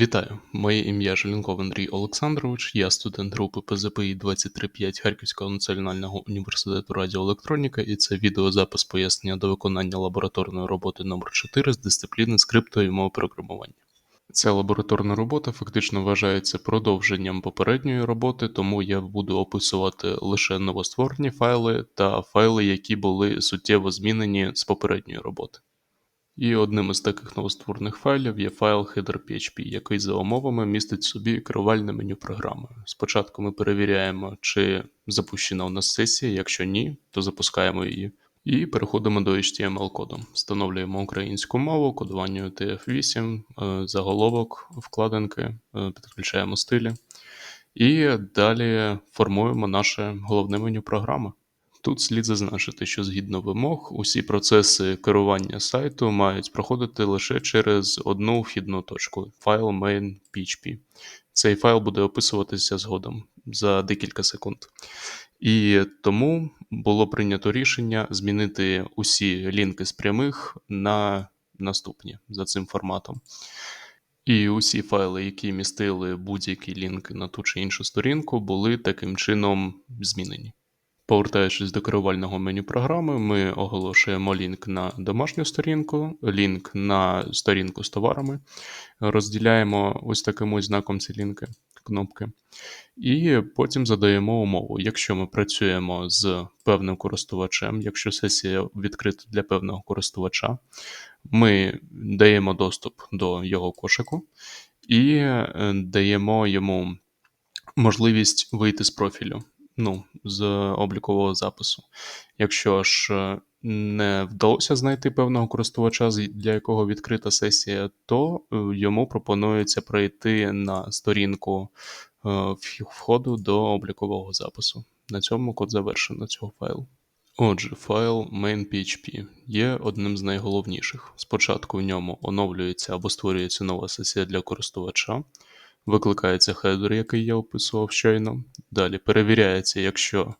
Вітаю, моє ім'я Желенков Андрій Олександрович, я студент групи ПЗПІ 235 Харківського національного університету радіоелектроніка, і це відеозапис пояснення до виконання лабораторної роботи номер 4 з дисципліни скрипту і мови програмування. Ця лабораторна робота фактично вважається продовженням попередньої роботи, тому я буду описувати лише новостворені файли та файли, які були суттєво змінені з попередньої роботи. І одним із таких новостворених файлів є файл header.php, який за умовами містить в собі керувальне меню програми. Спочатку ми перевіряємо, чи запущена у нас сесія, якщо ні, то запускаємо її. І переходимо до HTML-коду. Встановлюємо українську мову, кодування UTF-8, е, заголовок, вкладинки, е, підключаємо стилі. І далі формуємо наше головне меню програми. Тут слід зазначити, що згідно вимог, усі процеси керування сайту мають проходити лише через одну вхідну точку файл main.php. Цей файл буде описуватися згодом за декілька секунд. І тому було прийнято рішення змінити усі лінки з прямих на наступні за цим форматом. І усі файли, які містили будь-які лінки на ту чи іншу сторінку, були таким чином змінені. Повертаючись до керувального меню програми, ми оголошуємо лінк на домашню сторінку, лінк на сторінку з товарами, розділяємо ось таким ось знаком ці лінки, кнопки, і потім задаємо умову. Якщо ми працюємо з певним користувачем, якщо сесія відкрита для певного користувача, ми даємо доступ до його кошику і е, даємо йому можливість вийти з профілю ну, з облікового запису. Якщо ж е, не вдалося знайти певного користувача, для якого відкрита сесія, то е, йому пропонується пройти на сторінку е, входу до облікового запису. На цьому код завершено цього файлу. Отже, файл main.php є одним з найголовніших. Спочатку в ньому оновлюється або створюється нова сесія для користувача. Викликається хедер, який я описував щойно. Далі перевіряється, якщо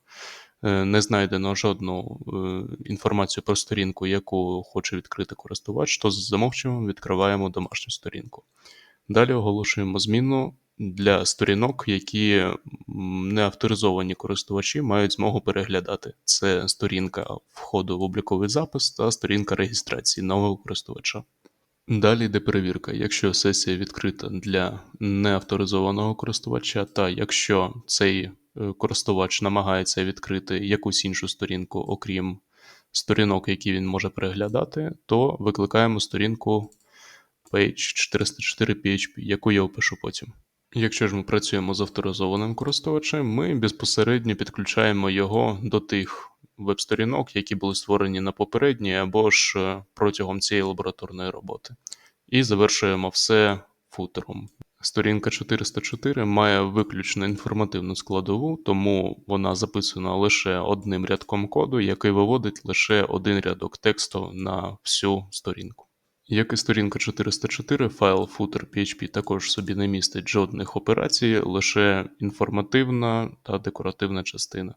е, не знайдено жодну е, інформацію про сторінку, яку хоче відкрити користувач, то з замовчуванням відкриваємо домашню сторінку. Далі оголошуємо зміну для сторінок, які не авторизовані користувачі мають змогу переглядати. Це сторінка входу в обліковий запис та сторінка реєстрації нового користувача. Далі йде перевірка. Якщо сесія відкрита для неавторизованого користувача, та якщо цей е, користувач намагається відкрити якусь іншу сторінку, окрім сторінок, які він може переглядати, то викликаємо сторінку page404php, яку я опишу потім. Якщо ж ми працюємо з авторизованим користувачем, ми безпосередньо підключаємо його до тих веб-сторінок, які були створені на попередній або ж е, протягом цієї лабораторної роботи. І завершуємо все футером. Сторінка 404 має виключно інформативну складову, тому вона записана лише одним рядком коду, який виводить лише один рядок тексту на всю сторінку. Як і сторінка 404, файл footer.php також собі не містить жодних операцій, лише інформативна та декоративна частина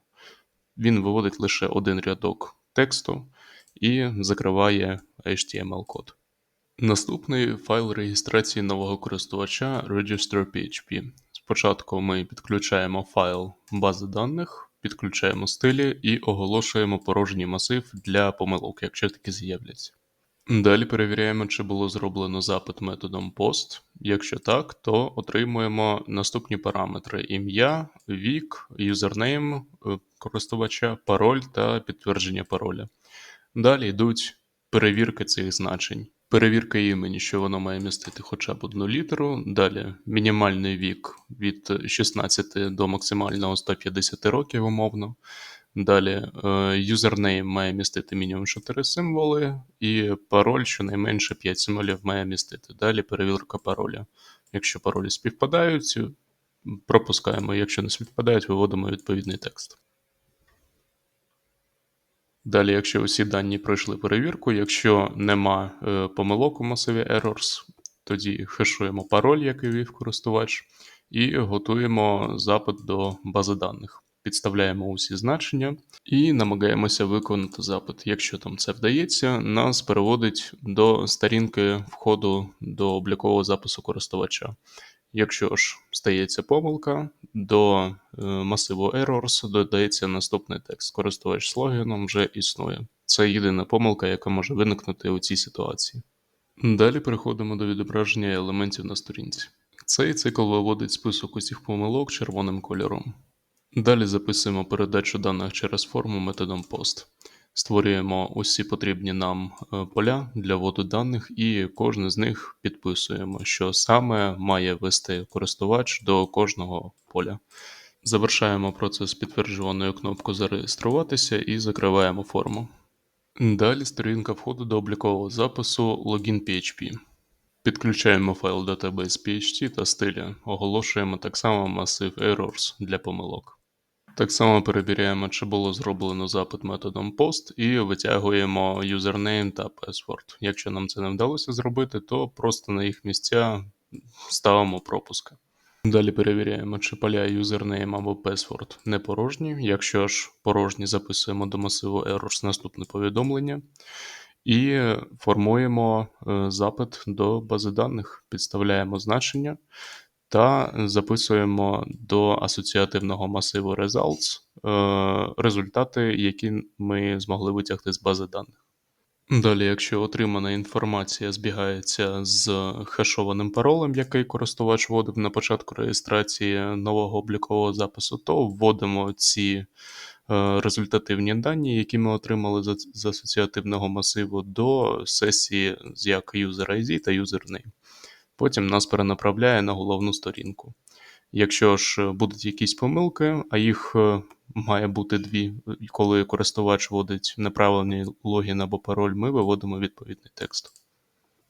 він виводить лише один рядок тексту і закриває HTML-код. Наступний файл реєстрації нового користувача Register.php. Спочатку ми підключаємо файл бази даних, підключаємо стилі і оголошуємо порожній масив для помилок, якщо такі з'являться. Далі перевіряємо, чи було зроблено запит методом POST. Якщо так, то отримуємо наступні параметри: ім'я, вік, юзернейм е, користувача, пароль та підтвердження пароля. Далі йдуть перевірки цих значень. Перевірка імені, що воно має містити хоча б одну літеру. Далі мінімальний вік від 16 до максимального 150 років, умовно. Далі юзернейм має містити мінімум 4 символи, і пароль щонайменше 5 символів має містити. Далі перевірка пароля. Якщо паролі співпадають, пропускаємо, якщо не співпадають, виводимо відповідний текст. Далі, якщо усі дані пройшли перевірку, якщо нема е, помилок у масиві errors, тоді хешуємо пароль, який ввів користувач, і готуємо запит до бази даних підставляємо усі значення і намагаємося виконати запит. Якщо там це вдається, нас переводить до сторінки входу до облікового запису користувача. Якщо ж стається помилка, до е, масиву errors додається наступний текст. Користувач з логіном вже існує. Це єдина помилка, яка може виникнути у цій ситуації. Далі переходимо до відображення елементів на сторінці. Цей цикл виводить список усіх помилок червоним кольором. Далі записуємо передачу даних через форму методом POST. Створюємо усі потрібні нам е, поля для вводу даних, і кожне з них підписуємо, що саме має ввести користувач до кожного поля. Завершаємо процес підтверджуваною кнопкою Зареєструватися і закриваємо форму. Далі сторінка входу до облікового запису Login.php. Підключаємо файл database.pht та стиля. Оголошуємо так само масив errors для помилок. Так само перевіряємо, чи було зроблено запит методом POST і витягуємо юзернейм та password. Якщо нам це не вдалося зробити, то просто на їх місця ставимо пропуски. Далі перевіряємо, чи поля юзернейм або password не порожні. Якщо ж порожні, записуємо до масиву errors наступне повідомлення. І формуємо е, запит до бази даних, підставляємо значення та записуємо до асоціативного масиву results е, результати, які ми змогли витягти з бази даних. Далі, якщо отримана інформація збігається з хешованим паролем, який користувач вводив на початку реєстрації нового облікового запису, то вводимо ці е, результативні дані, які ми отримали з асоціативного масиву, до сесії з як user ID та username потім нас перенаправляє на головну сторінку. Якщо ж будуть якісь помилки, а їх е, має бути дві, коли користувач вводить неправильний логін або пароль, ми виводимо відповідний текст.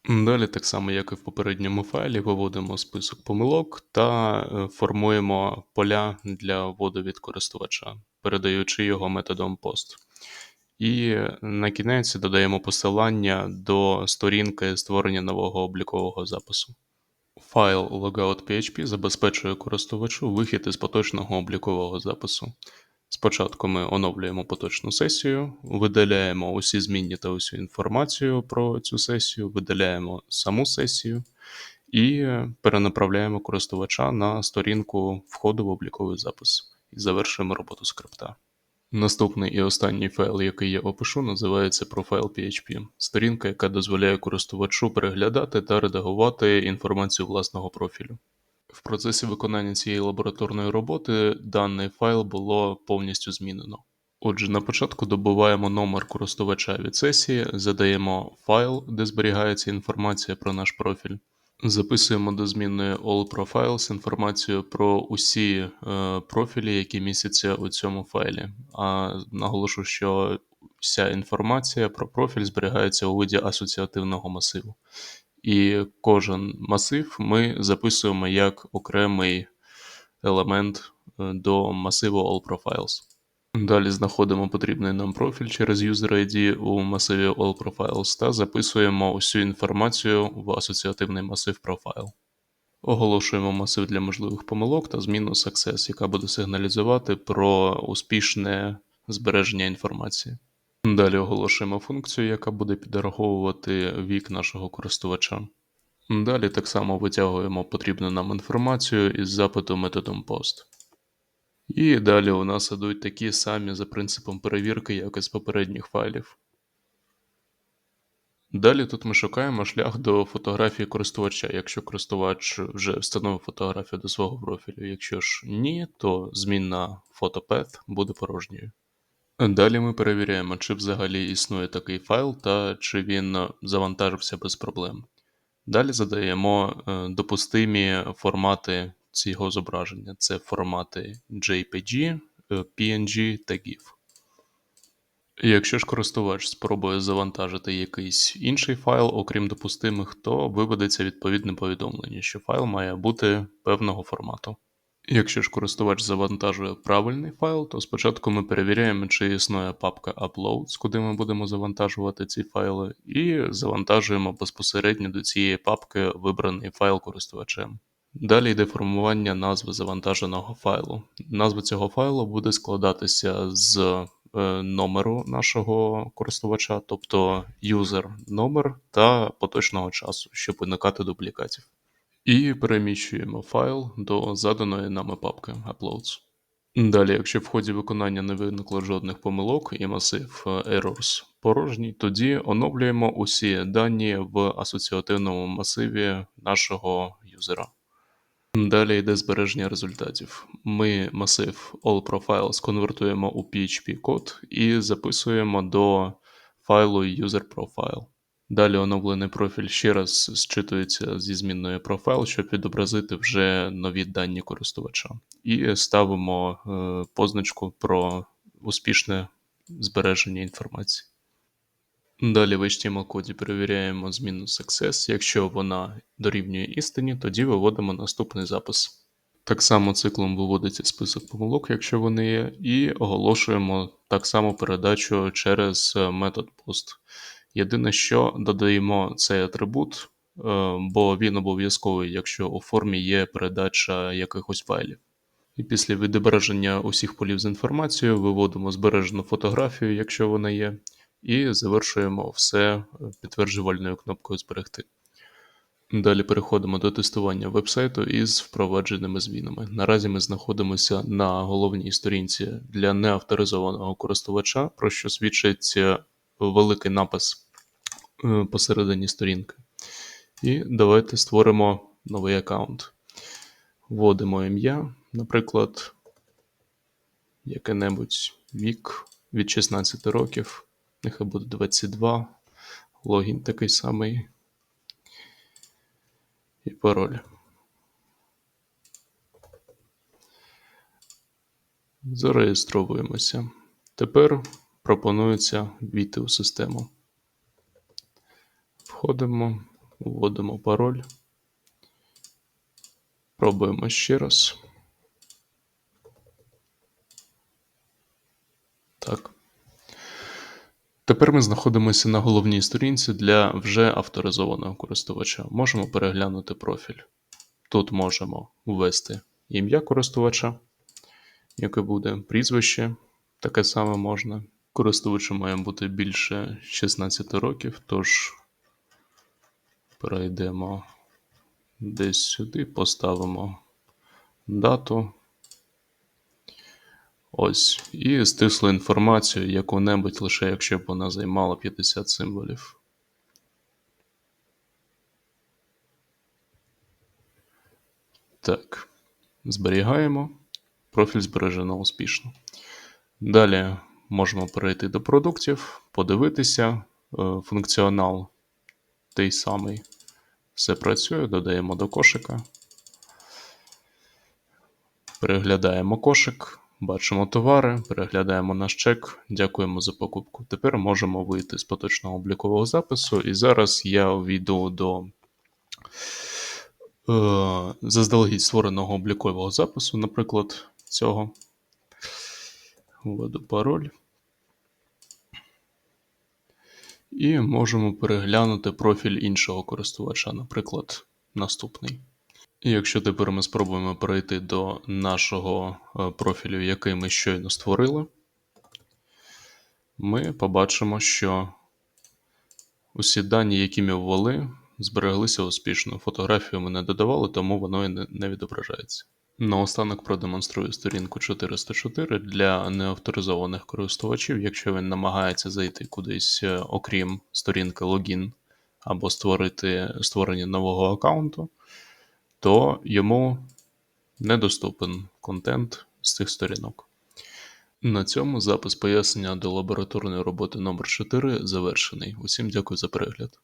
Далі, так само, як і в попередньому файлі, виводимо список помилок та е, формуємо поля для вводу від користувача, передаючи його методом POST. І на кінець додаємо посилання до сторінки створення нового облікового запису. Файл logout.php забезпечує користувачу вихід із поточного облікового запису. Спочатку ми оновлюємо поточну сесію, видаляємо усі змінні та усю інформацію про цю сесію, видаляємо саму сесію і перенаправляємо користувача на сторінку входу в обліковий запис і завершуємо роботу скрипта. Наступний і останній файл, який я опишу, називається Profile.php. Сторінка, яка дозволяє користувачу переглядати та редагувати інформацію власного профілю. В процесі виконання цієї лабораторної роботи даний файл було повністю змінено. Отже, на початку добуваємо номер користувача від сесії, задаємо файл, де зберігається інформація про наш профіль. Записуємо до змінної All Profiles інформацію про усі е, профілі, які містяться у цьому файлі. А наголошу, що вся інформація про профіль зберігається у виді асоціативного масиву. І кожен масив ми записуємо як окремий елемент е, до масиву All Profiles. Далі знаходимо потрібний нам профіль через User ID у масиві All Profiles та записуємо усю інформацію в асоціативний масив Profile. Оголошуємо масив для можливих помилок та зміну Success, яка буде сигналізувати про успішне збереження інформації. Далі оголошуємо функцію, яка буде підраховувати вік нашого користувача. Далі так само витягуємо потрібну нам інформацію із запиту методом POST. І далі у нас ідуть такі самі за принципом перевірки, як і з попередніх файлів. Далі тут ми шукаємо шлях до фотографії користувача, якщо користувач вже встановив фотографію до свого профілю. Якщо ж ні, то змінна фотопет буде порожньою. Далі ми перевіряємо, чи взагалі існує такий файл та чи він завантажився без проблем. Далі задаємо е, допустимі формати цього зображення. Це формати JPG, е, PNG та GIF. Якщо ж користувач спробує завантажити якийсь інший файл, окрім допустимих, то виведеться відповідне повідомлення, що файл має бути певного формату. Якщо ж користувач завантажує правильний файл, то спочатку ми перевіряємо, чи існує папка Uploads, куди ми будемо завантажувати ці файли, і завантажуємо безпосередньо до цієї папки вибраний файл користувачем. Далі йде формування назви завантаженого файлу. Назва цього файлу буде складатися з е, номеру нашого користувача, тобто юзер номер та поточного часу, щоб уникати дублікатів. І переміщуємо файл до заданої нами папки Uploads. Далі, якщо в ході виконання не виникло жодних помилок і масив е, errors порожній, тоді оновлюємо усі дані в асоціативному масиві нашого юзера. Далі йде збереження результатів. Ми масив AllProfiles конвертуємо у PHP код і записуємо до файлу userProfile. Далі оновлений профіль ще раз зчитується зі змінною profile, щоб відобразити вже нові дані користувача. І ставимо е, позначку про успішне збереження інформації. Далі в HTML-коді перевіряємо зміну success. Якщо вона дорівнює істині, тоді виводимо наступний запис. Так само циклом виводиться список помилок, якщо вони є, і оголошуємо так само передачу через е, метод post. Єдине, що додаємо цей атрибут, е, бо він обов'язковий, якщо у формі є передача якихось файлів. І після відображення усіх полів з інформацією виводимо збережену фотографію, якщо вона є, і завершуємо все е, підтверджувальною кнопкою Зберегти. Далі переходимо до тестування вебсайту із впровадженими змінами. Наразі ми знаходимося на головній сторінці для неавторизованого користувача, про що свідчить великий напис е, посередині сторінки. І давайте створимо новий аккаунт. Вводимо ім'я, наприклад, яке-небудь вік від 16 років, нехай буде 22, логін такий самий і пароль. Зареєстровуємося. Тепер пропонується війти у систему. Входимо, вводимо пароль. Пробуємо ще раз. Так. Тепер ми знаходимося на головній сторінці для вже авторизованого користувача. Можемо переглянути профіль. Тут можемо ввести ім'я користувача, яке буде прізвище, таке саме можна. Користувачу має бути більше 16 років, тож перейдемо десь сюди, поставимо дату. Ось. І стислу інформацію яку-небудь, лише якщо б вона займала 50 символів. Так. Зберігаємо. Профіль збережено успішно. Далі можемо перейти до продуктів, подивитися. Е, функціонал той самий. Все працює, додаємо до кошика. Переглядаємо кошик. Бачимо товари, переглядаємо наш чек, дякуємо за покупку. Тепер можемо вийти з поточного облікового запису, і зараз я увійду до е, заздалегідь створеного облікового запису, наприклад, цього. Введу пароль. І можемо переглянути профіль іншого користувача, наприклад, наступний. Якщо тепер ми спробуємо перейти до нашого е, профілю, який ми щойно створили, ми побачимо, що усі дані, які ми ввели, збереглися успішно. Фотографію ми не додавали, тому воно і не відображається. Наостанок продемонструю сторінку 404 для неавторизованих користувачів, якщо він намагається зайти кудись, е, окрім сторінки логін або створити створення нового аккаунту то йому недоступен контент з цих сторінок. На цьому запис пояснення до лабораторної роботи номер 4 завершений. Усім дякую за перегляд.